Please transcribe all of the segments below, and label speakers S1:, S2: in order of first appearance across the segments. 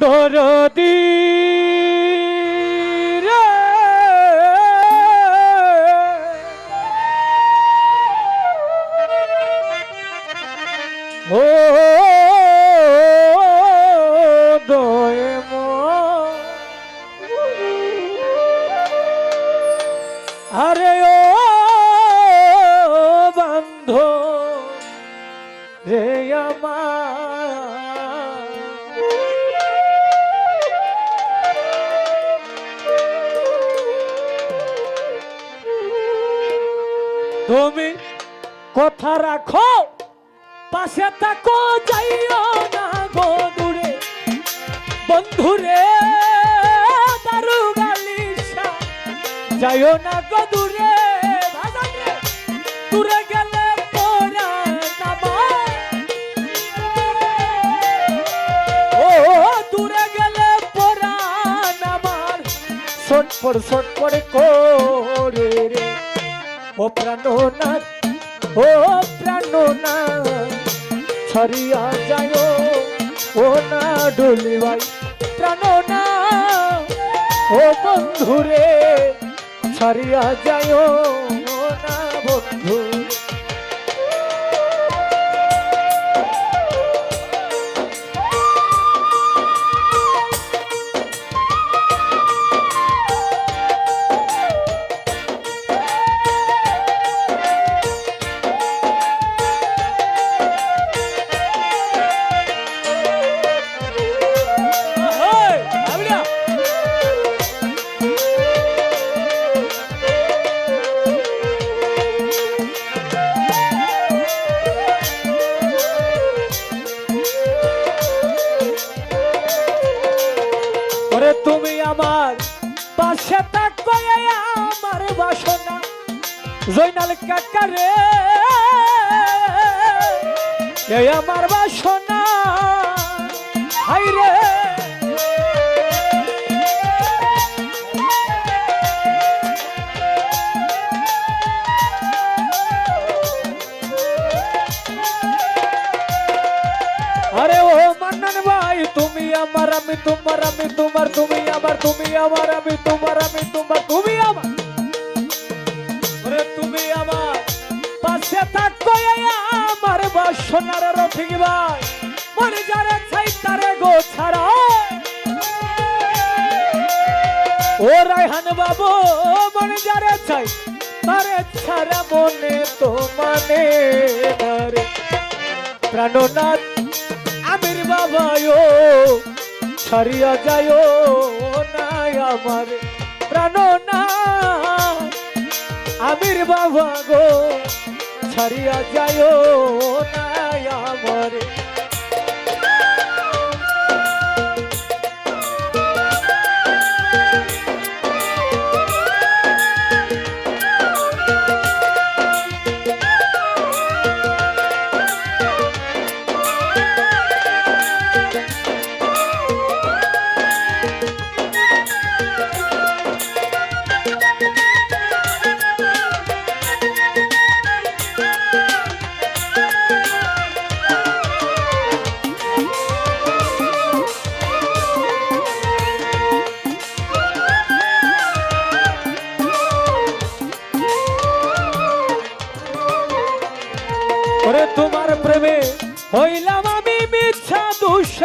S1: দরদি। তুমি কথা রাখো, পাশে থাকো, যাইও না গো দূরে। বন্ধুরে দারু গালিশা যাইও না গো দূরে দূরে গেলে পড়া ও, দূরে গেলে পড়া নামার শট পর শট পর করে রে। ও প্রাণনাথ ও প্রাণনাথ ছড়িয়া যায় ও না ডুলিবাই প্রাণনাথ ও বন্ধুরে, ছড়িয়া যায় না বন্ধু। পাশে থাকো এই আমার বাসনা। জৈনাল কাকারে আমার বাসনা। হাই রে। আমার, আমি তোমার আমি তোমার, তুমি আমার তুমি আমার, আমি তোমার আমি তোমার, তুমি আমার। তুমি আমার, পাশে থাকো আমার বাসনার রফিক ভাই। মরে যারে চাই তারে গো ছাড়া। ও রায়হান বাবু মনে যারে চাই তারে ছাড়া মনে তো মানে প্রাণনাথ আমির বাবায়ো ছাড়িয়া যায় নাই আমার প্রাণনাথ আমির বাবা গো ছাড়িয়া যায় নাই আমার।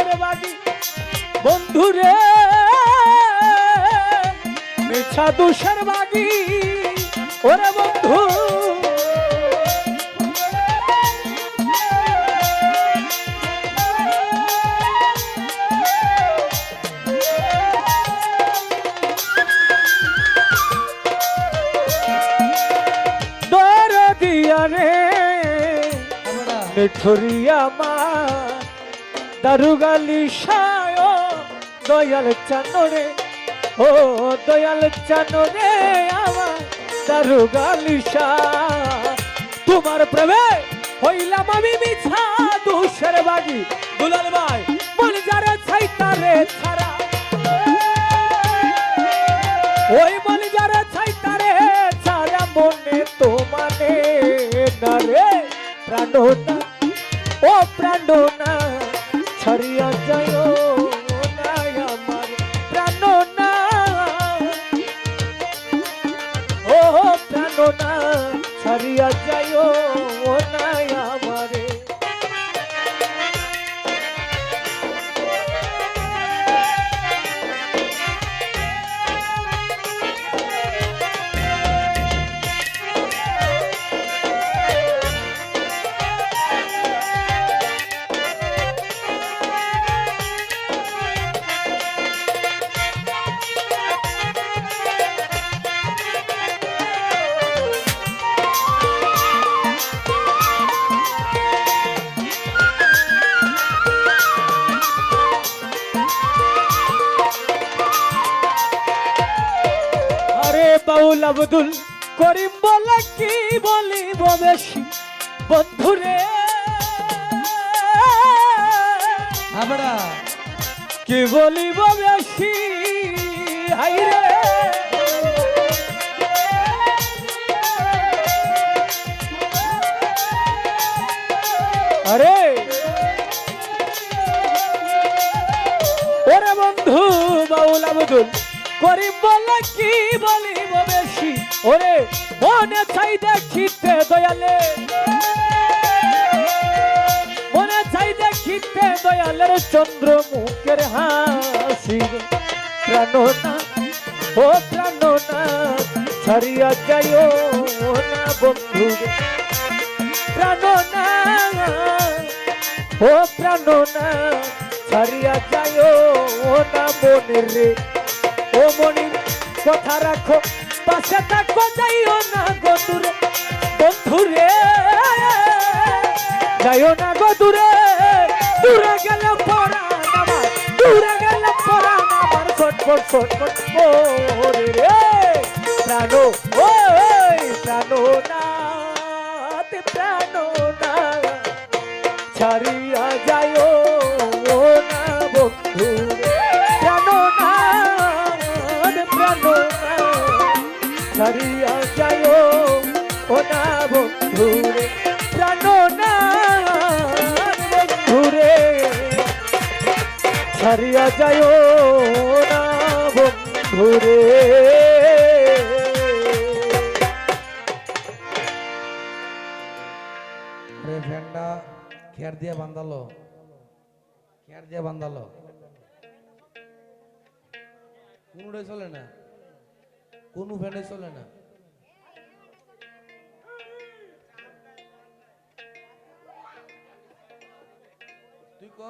S1: দুঃসের বাগি বন্ধুরে মিথ্যা দুঃসের বাগি ওরে বন্ধু। দর দিয়া রে মিঠুরিয়া মা। দারুগালি সায়, দয়াল চানরে। ও দয়াল চানরে আমার দারুগালি তোমার প্রেমে হইলাম আমি মিছা দুষের বাগি। দুলাল ভাই মনে যারে ছাইতারে ছাড়া। ওই মনে যারে ছাইতারে ছাড়া মনে তো মানে না রে প্রাণনা ও প্রাণনা ছড়িয়া যায় আব্দুল করিম বলে কি বলিব বেশি? বন্ধুরে।
S2: আমরা
S1: কি বলিব বেশি? হাইরে আরে। ওরে বন্ধু বাউল আব্দুল। করিম বলে কি বলিব বেশি? ওরে মনে চাই দেখিতে দয়ালে। মনে চাই দেখিতে দয়ালের চন্দ্র মুখের হাসি। প্রাণনা ও প্রাণনা ছাড়িয়া যাইও না বন্ধু। প্রাণনা ও প্রাণনা ছাড়িয়া যাইও না মনের রে। ও মনির কথা রাখো, পাশে থাকো, যাইও না গো দূরে। বন্ধুরে, যাইও না গো দূরে। দূরে গেলে পড়া আমার, দূরে গেলে পড়া আমার। ছটফট ছটফট করে রে প্রাণ প্রাণ না প্রাণ না। ছাড়িয়া ছাড়িয়া যাইও। ও না বন্ধু রে প্রাণ না বন্ধু রে ছাড়িয়া যাইও না বন্ধু রে
S2: রে ফ্যানটা খেয়ার দিয়ে বান্ধালো। খেয়ার দিয়ে বান্ধালো। কোনটাই চলে না। কোন ভ্যানে চলে না। তুই ক?